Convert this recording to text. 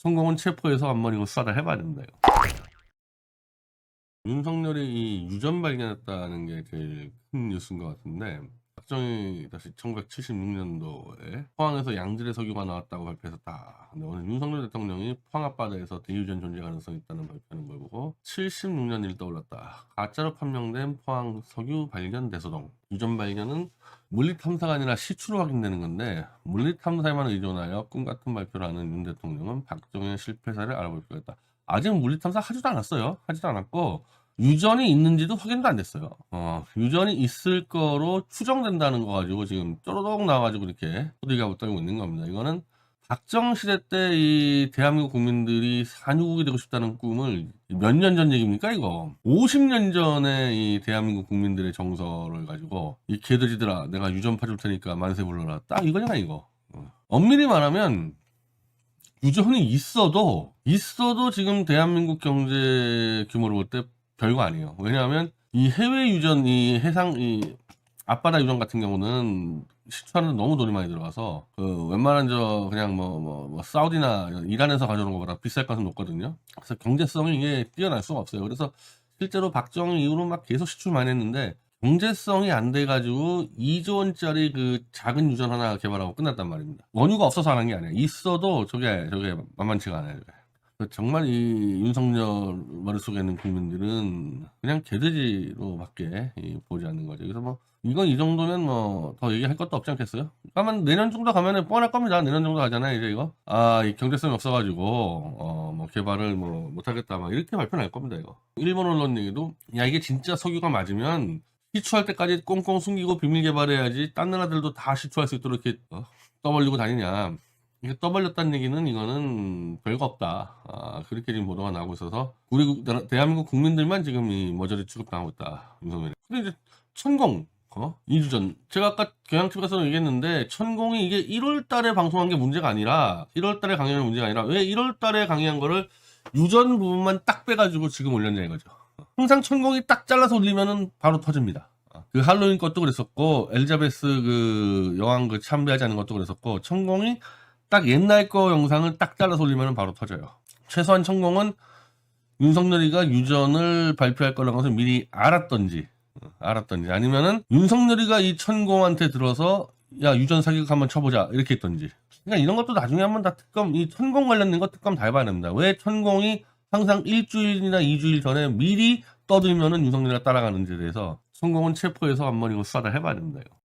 성공은 체포해서 한번 이거 쏴다 해봐야. 이거. 윤석열이 이 유전 발견했다는 게 제일 큰 뉴스인 것 같은데 박정희 다시 1976년도에 포항에서 양질의 석유가 나왔다고 발표했었다. 근데 오늘 윤석열 대통령이 포항 앞바다에서 대유전 존재 가능성이 있다는 발표하는 걸 보고 76년 일 떠올랐다. 가짜로 판명된 포항 석유 발견 대소동. 유전 발견은 물리 탐사가 아니라 시추로 확인되는 건데 물리 탐사에만 의존하여 꿈 같은 발표를 하는 윤 대통령은 박정희의 실패 사를 알아볼 필요가 있다. 아직 물리 탐사 하지도 않았어요. 하지도 않았고 유전이 있는지도 확인도 안 됐어요. 어, 유전이 있을 거로 추정된다는 거 가지고 지금 쪼로록 나와가지고 이렇게 호들갑을 떨고 있는 겁니다. 이거는 박정 시대 때 이 대한민국 국민들이 산유국이 되고 싶다는 꿈을 몇 년 전 얘기입니까 이거 50년 전에 이 대한민국 국민들의 정서를 가지고 이 개들이들아 내가 유전 파줄 테니까 만세 불러라 딱 이거잖아 이거 어. 엄밀히 말하면 유전이 있어도 있어도 지금 대한민국 경제 규모를 볼 때 별거 아니에요 왜냐하면 이 해외 유전 이 해상 이 앞바다 유전 같은 경우는 데 너무 돈이 많이 들어가서 그 웬만한 저 그냥 뭐 뭐 뭐 사우디나 이란에서 가져오는 것보다 비쌀 가능성이 높거든요. 그래서 경제성이 이게 뛰어날 수가 없어요. 그래서 실제로 박정희 이후로 막 계속 시출 많이 했는데 경제성이 안 돼가지고 2조 원짜리 그 작은 유전 하나 개발하고 끝났단 말입니다. 원유가 없어서 하는 게 아니에요. 있어도 저게 저게 만만치가 않아요. 저게. 정말 이 윤석열 머릿속에 있는 국민들은 그냥 개돼지로밖에 이 보지 않는 거죠. 그래서 뭐 이건 이 정도면 뭐 더 얘기할 것도 없지 않겠어요? 가면 내년 정도 가면은 뻔할 겁니다. 내년 정도 가잖아요, 이제 이거. 아, 이 경제성이 없어가지고 어 뭐 개발을 뭐 못하겠다, 막 이렇게 발표 날 겁니다, 이거. 일본 언론 얘기도 야 이게 진짜 석유가 맞으면 시추할 때까지 꽁꽁 숨기고 비밀 개발해야지 딴 나라들도 다 시추할 수 있도록 이렇게 어, 떠벌리고 다니냐. 이게 떠벌렸다는 얘기는 이거는 별거 없다. 아, 그렇게 지금 보도가 나오고 있어서 우리 대한민국 국민들만 지금 이 머저리 취급당하고 있다. 윤석열이. 근데 이제 천공 어? 2주 전 제가 아까 경향집 가서 얘기했는데 천공이 이게 1월 달에 방송한 게 문제가 아니라 1월 달에 강의한 문제가 아니라 왜 1월 달에 강의한 거를 유전 부분만 딱 빼가지고 지금 올렸냐 이거죠. 항상 천공이 딱 잘라서 올리면은 바로 터집니다. 그 할로윈 것도 그랬었고 엘자베스 그 여왕 그 참배하지 않은 것도 그랬었고 천공이 딱 옛날 거 영상을 딱 잘라서 올리면 바로 터져요. 최소한 천공은 윤석열이가 유전을 발표할 거라는 것을 미리 알았던지 어, 알았던지 아니면은 윤석열이가 이 천공한테 들어서 야 유전 사기극 한번 쳐보자 이렇게 했던지 그러니까 이런 것도 나중에 한번 다 특검 이 천공 관련된 거 특검 다 해봐야 됩니다. 왜 천공이 항상 일주일이나 이주일 전에 미리 떠들면은 윤석열이가 따라가는지에 대해서 천공은 체포해서 한번 이거 쏴다 해봐야 됩니다. 이거.